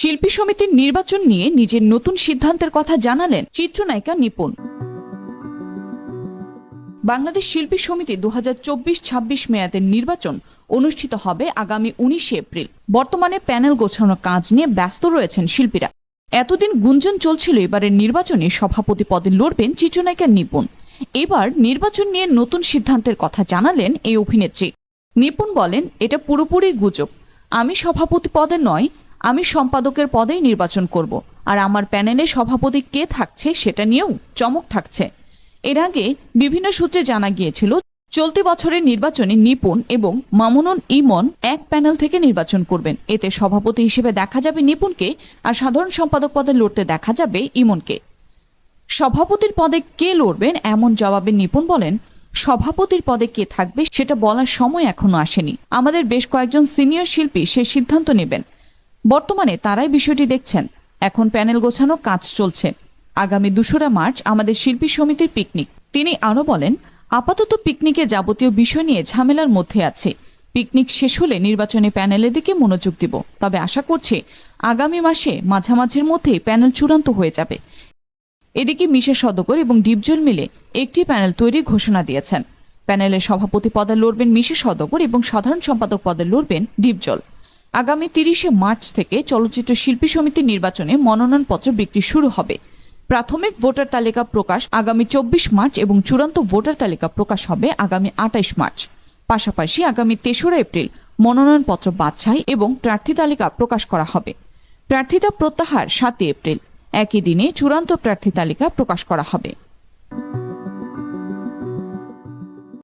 শিল্পী সমিতির নির্বাচন নিয়ে নিজের নতুন সিদ্ধান্তের কথা জানালেন চিত্রনায়িকা নিপুণ। বাংলাদেশ শিল্পী সমিতি দু হাজার চব্বিশ ছাব্বিশ মেয়াদের নির্বাচন অনুষ্ঠিত হবে আগামী উনিশে এপ্রিল। বর্তমানে প্যানেল গোছানোর কাজ নিয়ে ব্যস্ত রয়েছেন শিল্পীরা। এতদিন গুঞ্জন চলছিল এবারের নির্বাচনে সভাপতি পদে লড়বেন চিত্রনায়িকা নিপুণ। এবার নির্বাচন নিয়ে নতুন সিদ্ধান্তের কথা জানালেন এই অভিনেত্রী। নিপুণ বলেন, এটা পুরোপুরি গুজব। আমি সভাপতি পদে নয় আমি সম্পাদকের পদেই নির্বাচন করব। আর আমার প্যানেলে সভাপতি কে থাকছে সেটা নিয়েও চমক থাকছে। এর আগে বিভিন্ন সূত্রে জানা গিয়েছিল, চলতি বছরের নির্বাচনে নিপুণ এবং মামুনুন ইমন এক প্যানেল থেকে নির্বাচন করবেন। এতে সভাপতি হিসেবে দেখা যাবে নিপুণকে আর সাধারণ সম্পাদক পদে লড়তে দেখা যাবে ইমনকে। সভাপতির পদে কে লড়বেন এমন জবাবে নিপুণ বলেন, সভাপতির পদে কে থাকবে সেটা বলার সময় এখনও আসেনি। আমাদের বেশ কয়েকজন সিনিয়র শিল্পী সে সিদ্ধান্ত নেবেন। বর্তমানে তারাই বিষয়টি দেখছেন। এখন প্যানেল গোছানো কাজ চলছে। আগামী দুশোরা মার্চ আমাদের শিল্পী সমিতির পিকনিক। তিনি আরও বলেন, আপাতত পিকনিকে যাবতীয় বিষয় নিয়ে ঝামেলার মধ্যে আছে। পিকনিক শেষ হলে নির্বাচনী প্যানেলের দিকে মনোযোগ দিব। তবে আশা করছি আগামী মাসে মাঝামাঝির মধ্যেই প্যানেল চূড়ান্ত হয়ে যাবে। এদিকে মিশা সদকর এবং ডিপজল মিলে একটি প্যানেল তৈরির ঘোষণা দিয়েছেন। প্যানেলের সভাপতি পদে লড়বেন মিশা সদকর এবং সাধারণ সম্পাদক পদে লড়বেন ডিপজল। আগামী তিরিশে মার্চ থেকে চলচ্চিত্র শিল্পী সমিতির নির্বাচনে মনোনয়নপত্র বিক্রি শুরু হবে। প্রাথমিক ভোটার তালিকা প্রকাশ আগামী চব্বিশ মার্চ এবং চূড়ান্ত ভোটার তালিকা প্রকাশ হবে আগামী আটাইশ মার্চ। পাশাপাশি আগামী তেসরা এপ্রিল মনোনয়নপত্র বাছাই এবং প্রার্থী তালিকা প্রকাশ করা হবে। প্রার্থিতা প্রত্যাহার সাতই এপ্রিল। একই দিনে চূড়ান্ত প্রার্থী তালিকা প্রকাশ করা হবে।